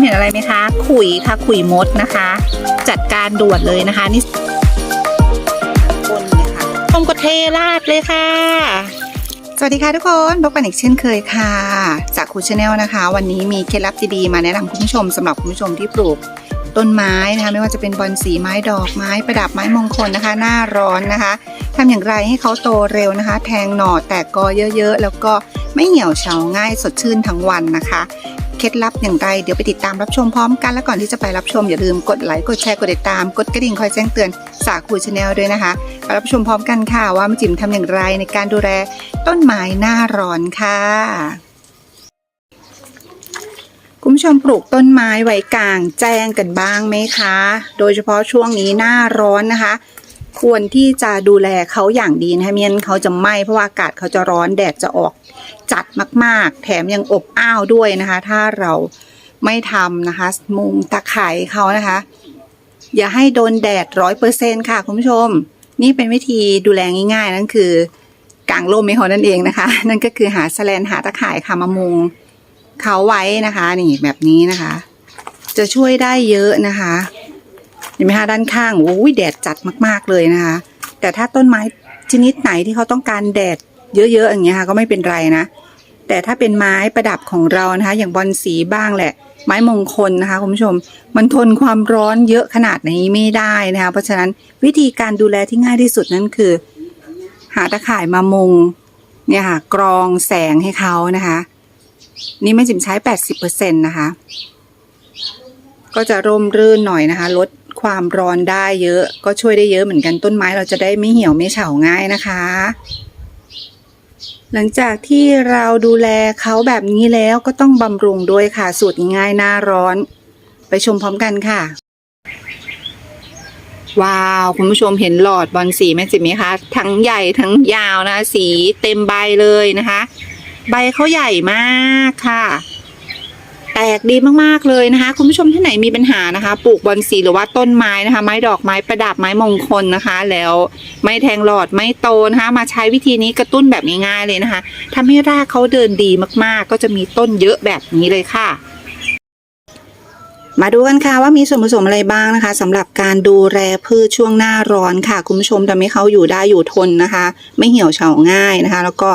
เห็นอะไรไหมคะ ขุยค่ะขุยมดนะคะ จัดการด่วนเลยนะคะนี่คนเลยค่ะต้มกระเทราดเลยค่ะ สวัสดีค่ะทุกคนพบกันอีกเช่นเคยค่ะ จากคูชาแนลนะคะ วันนี้มีเคล็ดลับดีๆมาแนะนำคุณผู้ชมสำหรับคุณผู้ชมที่ปลูกต้นไม้นะคะไม่ว่าจะเป็นบอนสีไม้ดอกไม้ประดับไม้มงคลนะคะ หน้าร้อนนะคะทำอย่างไรให้เขาโตเร็วนะคะ แทงหน่อแตกกอเยอะๆ แล้วก็ไม่เหี่ยวเฉาง่ายสดชื่นทั้งวันนะคะ เคล็ดลับอย่างไรเดี๋ยวไปติดตามรับชมพร้อมกันและก่อนที่จะไปรับชมอย่าลืมกดไลค์กดแชร์กดติดตาม กดกระดิ่งคอยแจ้งเตือนสาคูชาแนลด้วยนะคะไปรับชมพร้อมกันค่ะว่าแม่จิ๋มทำอย่างไรในการดูแลต้นไม้หน้าร้อนค่ะคุณผู้ชมปลูกต้นไม้ไว้กลางแจ้งกันบ้างไหมคะ โดยเฉพาะช่วงนี้หน้าร้อนนะคะ ควรที่จะดูแลเขาอย่างดีนะคะไม่งั้นเขาจะไหม้เพราะว่าอากาศเขาจะร้อนแดดจะออกจัดมาก ๆ แถมยังอบอ้าวด้วยนะคะ ถ้าเราไม่ทำนะคะ มุงตะไคร้เขานะคะ อย่าให้โดนแดดร้อยเปอร์เซ็นค่ะคุณผู้ชม นี่เป็นวิธีดูแลง่าย ๆ นั่นคือกางร่มให้เขานั่นเองนะคะ นั่นก็คือหาแสแลนหาตะข่ายค่ะมามุงเขาไว้นะคะ นี่แบบนี้นะคะ จะช่วยได้เยอะนะคะ ห็นไหมคะด้านข้างโอ้ยแดดจัดมาก ๆเลยนะคะ แต่ถ้าต้นไม้ชนิดไหนที่เขาต้องการแดดเยอะๆอย่างเงี้ยค่ะก็ไม่เป็นไรนะ แต่ถ้าเป็นไม้ประดับของเรานะคะ อย่างบอนสีบ้างแหละ ไม้มงคลนะคะคุณผู้ชม มันทนความร้อนเยอะขนาดนี้ไม่ได้นะคะเพราะฉะนั้นวิธีการดูแลที่ง่ายที่สุดนั่นคือ หาตะข่ายมามุงเนี่ยค่ะกรองแสงให้เขานะคะ นี่ไม่จิมใช้80%นะคะ ก็จะร่มรื่นหน่อยนะคะ ลด ความร้อนได้เยอะ ก็ช่วยได้เยอะเหมือนกันต้นไม้เราจะได้ไม่เหี่ยวไม่เฉาง่ายนะคะ หลังจากที่เราดูแลเขาแบบนี้แล้วก็ต้องบำรุงด้วยค่ะสูตรง่ายหน้าร้อน ไปชมพร้อมกันค่ะ ว้าว คุณผู้ชมเห็นหลอดบอลสีไหมจิไหมคะ ทั้งใหญ่ทั้งยาวนะ สีเต็มใบเลยนะคะ ใบเขาใหญ่มากค่ะ ตกดีมากๆเลยนะคะ คุณผู้ชมท่านไหนมีปัญหานะคะ ปลูกบอนสีหรือว่าต้นไม้นะคะ ไม้ดอกไม้ประดับไม้มงคลนะคะ แล้วไม่แทงหลอดไม่โตนะคะ มาใช้วิธีนี้กระตุ้นแบบง่ายๆเลยนะคะทำให้รากเขาเดินดีมากๆ ก็จะมีต้นเยอะแบบนี้เลยค่ะมาดูกันค่ะว่ามีส่วนผสมอะไรบ้างนะคะสำหรับการดูแลพืชช่วงหน้าร้อนค่ะ คุณผู้ชมทำให้เขาอยู่ได้อยู่ทนนะคะ ไม่เหี่ยวเฉาง่ายนะคะ แล้วก็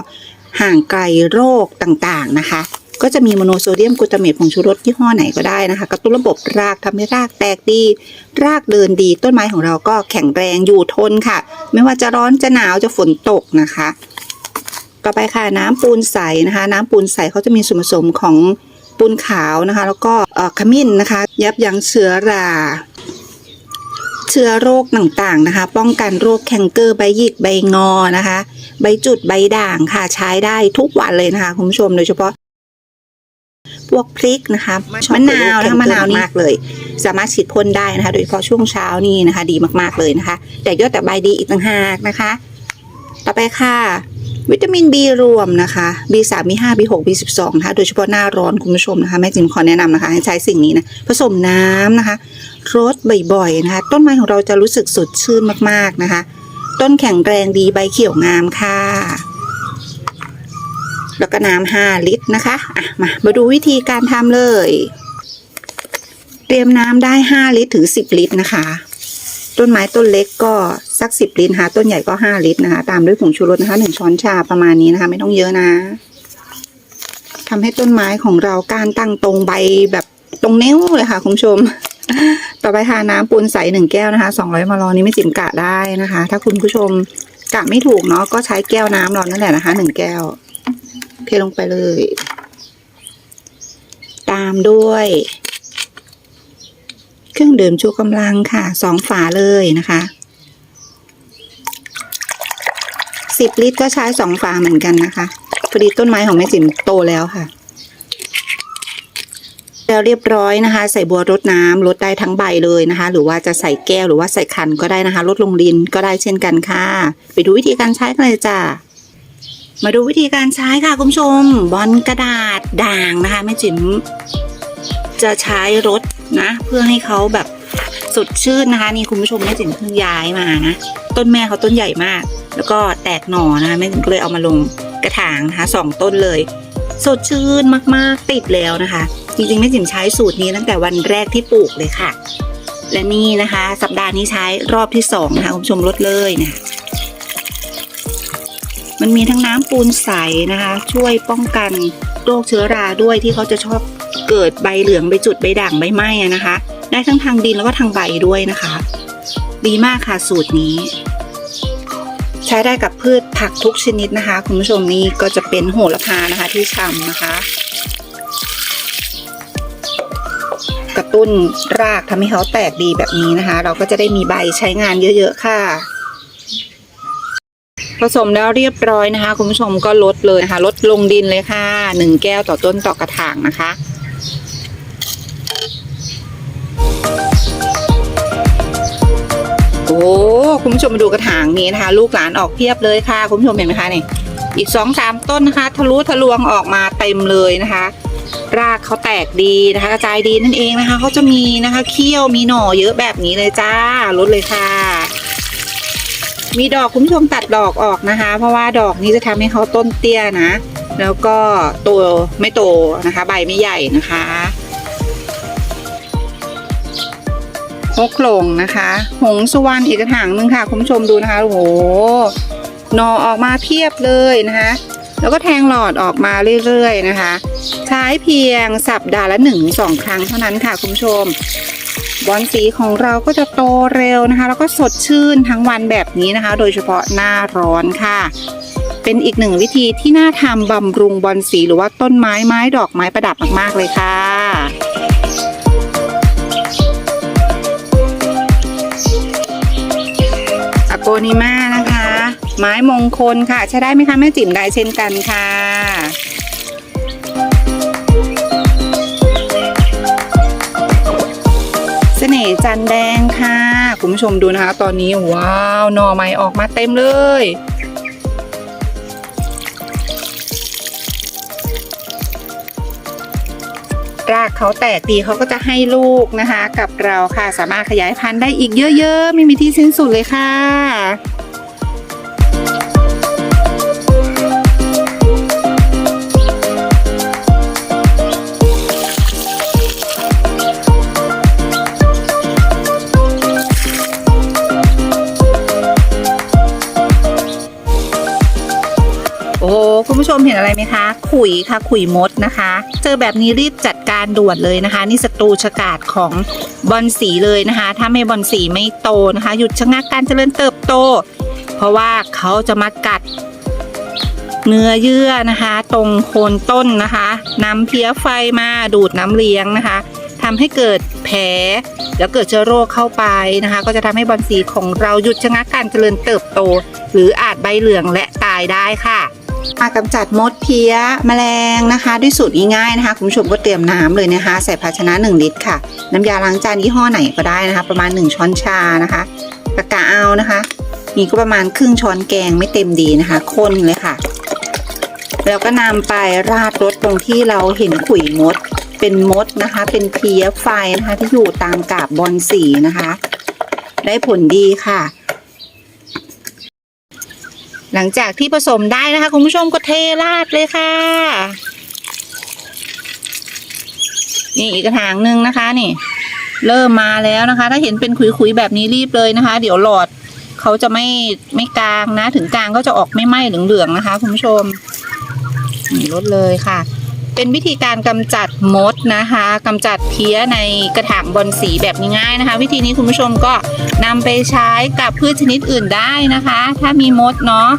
ห่างไกลโรคต่างๆนะคะ ก็จะมีโมโนโซเดียมกลูตาเมตผงชูรสยี่ห้อไหนก็ได้นะคะ กระตุ้นระบบรากทำให้รากแตกดี รากเดินดี ต้นไม้ของเราก็แข็งแรงอยู่ทนค่ะ ไม่ว่าจะร้อนจะหนาวจะฝนตกนะคะ ต่อไปค่ะน้ำปูนใสนะคะ น้ำปูนใสเขาจะมีส่วนผสมของปูนขาวนะคะ แล้วก็ขมิ้นนะคะ ยับยั้งเชื้อราเชื้อโรคต่างๆนะคะ ป้องกันโรคแคนเกอร์ใบหยิกใบงอนะคะ ใบจุดใบด่างค่ะใช้ได้ทุกวันเลยนะคะคุณผู้ชมโดยเฉพาะ วกพริกนะคะมะนาวนะคะมะนาวนี่มากเลย สามารถฉีดพ่นได้นะคะ โดยเฉพาะช่วงเช้านี่นะคะ ดีมากๆเลยนะคะ แต่ยอดแต่ใบดีอีกต่างหากนะคะ ต่อไปค่ะวิตามิน B รวมนะคะ B3 B5 B6 B12 นะคะ โดยเฉพาะหน้าร้อนคุณผู้ชมนะคะแม่จิมขอแนะนำนะคะ ให้ใช้สิ่งนี้นะ ผสมน้ำนะคะรดบ่อยๆนะคะ ต้นไม้ของเราจะรู้สึกสดชื่นมากๆนะคะ ต้นแข็งแรงดีใบเขียวงามค่ะ แล้วก็น้ำ5ลิตรนะคะอะมามาดูวิธีการทำเลย เตรียมน้ำได้5ลิตรถึง10ลิตรนะคะ ต้นไม้ต้นเล็กก็สัก10ลิตรนะคะต้นใหญ่ก็5ลิตรนะคะ ตามด้วยผงชูรสนะคะหนึ่งช้อนชาประมาณนี้นะคะ ไม่ต้องเยอะนะทำให้ต้นไม้ของเราการตั้งตรงใบแบบตรงนิ้วเลยค่ะคุณผู้ชมต่อไปค่ะน้ำปูนใสหนึ่งแก้วนะคะ200มลนี้ไม่จิ๋มกะได้นะคะ ถ้าคุณผู้ชมกะไม่ถูกเนาะก็ใช้แก้วน้ำเรานั่นแหละนะคะหนึ่งแก้ว เทลงไปเลย ตามด้วย เครื่องดื่มชูกำลังค่ะสองฝาเลยนะคะสิบลิตรก็ใช้สองฝาเหมือนกันนะคะพอดีต้นไม้ของแม่จิ๋มโตแล้วค่ะ แล้วเรียบร้อยนะคะ ใส่บัวรดน้ำลดได้ทั้งใบเลยนะคะ หรือว่าจะใส่แก้วหรือว่าใส่คันก็ได้นะคะลดลงดินก็ได้เช่นกันค่ะ ไปดูวิธีการใช้กันเลยจ้า มาดูวิธีการใช้ค่ะคุณผู้ชม บอลกระดาษด่างนะคะแม่จิ๋มจะใช้รถนะ เพื่อให้เขาแบบสดชื่นนะคะ นี่คุณผู้ชมแม่จิ๋มเพิ่งย้ายมานะ ต้นแม่เขาต้นใหญ่มาก แล้วก็แตกหน่อนะคะแม่จิ๋มก็เลยเอามาลงกระถางนะคะสองต้นเลย สดชื่นมากๆติดแล้วนะคะ จริงๆแม่จิ๋มใช้สูตรนี้ตั้งแต่วันแรกที่ปลูกเลยค่ะ และนี่นะคะ สัปดาห์นี้ใช้รอบที่สองนะคะคุณผู้ชมลดเลยนะ มันมีทั้งน้ำปูนใสนะคะ ช่วยป้องกันโรคเชื้อราด้วยที่เขาจะชอบเกิดใบเหลืองใบจุดใบด่างใบไหม้นะคะ ได้ทั้งทางดินแล้วก็ทางใบด้วยนะคะ ดีมากค่ะสูตรนี้ ใช้ได้กับพืชผักทุกชนิดนะคะ คุณผู้ชมนี่ก็จะเป็นโหระพานะคะที่ชำนะคะ กระตุ้นรากทำให้เขาแตกดีแบบนี้นะคะ เราก็จะได้มีใบใช้งานเยอะ ๆ ค่ะ สมแล้วเรียบร้อยนะคะ คุณผู้ชมก็ลดเลยนะคะลดลงดินเลยค่ะหนึ่งแก้วต่อต้นต่อกระถางนะคะโอ้คุณผู้ชมมาดูกระถางนี้นะคะ ลูกหลานออกเพียบเลยค่ะ คุณผู้ชมเห็นไหมคะนี่อีกสองสามต้นนะคะ ทะลุทะลวงออกมาเต็มเลยนะคะ รากเขาแตกดีนะคะ กระจายดีนั่นเองนะคะเขาจะมีนะคะเขี้ยวมีหน่อเยอะแบบนี้เลยจ้าลดเลยค่ะ มีดอกคุณผู้ชมตัดดอกออกนะคะ เพราะว่าดอกนี้จะทำให้เขาต้นเตี้ยนะ แล้วก็โตไม่โตนะคะ ใบไม่ใหญ่นะคะฮกหลงนะคะ หงสุวรรณอีกกระถางหนึงค่ะ คุณผู้ชมดูนะคะโอ้โหหนอออกมาเพียบเลยนะคะ แล้วก็แทงหลอดออกมาเรื่อยๆนะคะ ใช้เพียงสัปดาห์ละหนึ่งสองครั้งเท่านั้นค่ะ คุณผู้ชม บอนสีของเราก็จะโตเร็วนะคะ แล้วก็สดชื่นทั้งวันแบบนี้นะคะ โดยเฉพาะหน้าร้อนค่ะ เป็นอีกหนึ่งวิธีที่น่าทำบำรุงบอนสีหรือว่าต้นไม้ไม้ดอกไม้ประดับมากๆเลยค่ะอโกนิมานะคะ ไม้มงคลค่ะ ใช้ได้ไหมคะแม่จิ๋มได้เช่นกันค่ะ จันแดงค่ะ คุณผู้ชมดูนะคะ ตอนนี้ว้าวหน่อไม้ออกมาเต็มเลย รากเขาแตกดีเขาก็จะให้ลูกนะคะ กับเราค่ะสามารถขยายพันธุ์ได้อีกเยอะๆ ไม่มีที่สิ้นสุดเลยค่ะ ขุยค่ะขุยมดนะคะ เจอแบบนี้รีบจัดการด่วนเลยนะคะ นี่ศัตรูชะกาดของบอนสีเลยนะคะ ถ้าไม่บอนสีไม่โตนะคะ หยุดชะงักการเจริญเติบโต เพราะว่าเขาจะมากัดเนื้อเยื่อนะคะ ตรงโคนต้นนะคะนำเพี้ยไฟมาดูดน้ำเลี้ยงนะคะทำให้เกิดแผลแล้วเกิดเชื้อโรคเข้าไปนะคะ ก็จะทำให้บอนสีของเราหยุดชะงักการเจริญเติบโต หรืออาจใบเหลืองและตายได้ค่ะ มากำจัดมดเพี้ยแมลงนะคะ ด้วยสูตรง่ายๆนะคะ คุณผู้ชมก็เตรียมน้ำเลยนะคะ ใส่ภาชนะ 1 ลิตรค่ะ น้ำยาล้างจานยี่ห้อไหนก็ได้นะคะ ประมาณ 1 ช้อนชานะคะกะกะเอานะคะ มีก็ประมาณครึ่งช้อนแกงไม่เต็มดีนะคะคนเลยค่ะ แล้วก็นำไปราดรถตรงที่เราเห็นขุยมด เป็นมดนะคะ เป็นเพี้ยไฟนะคะ ที่อยู่ตามกาบบอนสีนะคะ ได้ผลดีค่ะ หลังจากที่ผสมได้นะคะคุณผู้ชมก็เทราดเลยค่ะ นี่อีกกระถางหนึ่งนะคะ นี่ เริ่มมาแล้วนะคะ ถ้าเห็นเป็นขุยๆแบบนี้รีบเลยนะคะ เดี๋ยวหลอดเขาจะไม่ไม่กลางนะ ถึงกลางก็จะออกไม่ไหม้เหลืองๆนะคะ คุณผู้ชมนี่ลดเลยค่ะ เป็นวิธีการกำจัดมดนะคะกำจัดเพี้ยในกระถางบอนสีแบบง่ายๆนะคะ วิธีนี้คุณผู้ชมก็นำไปใช้กับพืชชนิดอื่นได้นะคะ ถ้ามีมดเนาะ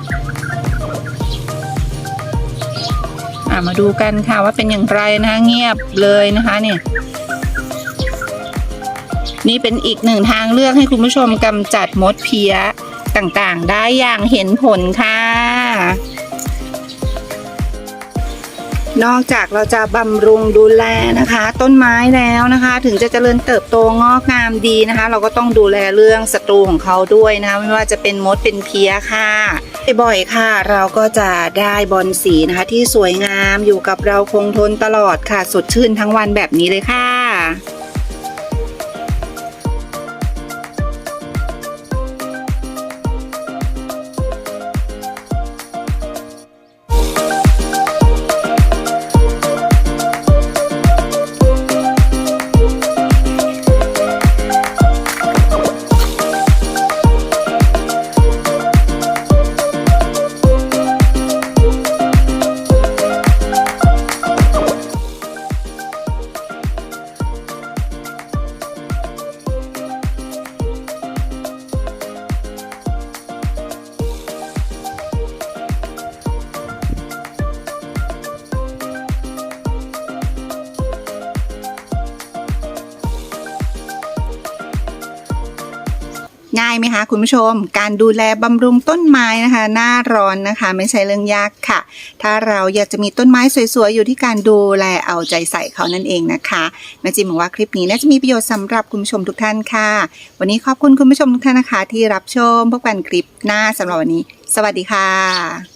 ะมาดูกันค่ะว่าเป็นอย่างไรนะคะเงียบเลยนะคะเนี่ยนี่เป็นอีกหนึ่งทางเลือกให้คุณผู้ชมกำจัดมดเพี้ยต่างๆ ได้อย่างเห็นผลค่ะ นอกจากเราจะบำรุงดูแลนะคะ ต้นไม้แล้วนะคะ ถึงจะเจริญเติบโตงอกงามดีนะคะ เราก็ต้องดูแลเรื่องศัตรูของเขาด้วยนะคะไม่ว่าจะเป็นมดเป็นเพี้ยค่ะบ่อยๆค่ะ เราก็จะได้บอลสีนะคะ ที่สวยงามอยู่กับเราคงทนตลอดค่ะ สดชื่นทั้งวันแบบนี้เลยค่ะ ง่ายไหมคะคุณผู้ชม การดูแลบำรุงต้นไม้นะคะ หน้าร้อนนะคะ ไม่ใช่เรื่องยากค่ะ ถ้าเราอยากจะมีต้นไม้สวยๆ อยู่ที่การดูแลเอาใจใส่เขานั่นเองนะคะแม่จิมหวังว่าคลิปนี้น่าจะมีประโยชน์สำหรับคุณผู้ชมทุกท่านค่ะ วันนี้ขอบคุณคุณผู้ชมทุกท่านนะคะ ที่รับชมพบกันคลิปหน้าสำหรับวันนี้ สวัสดีค่ะ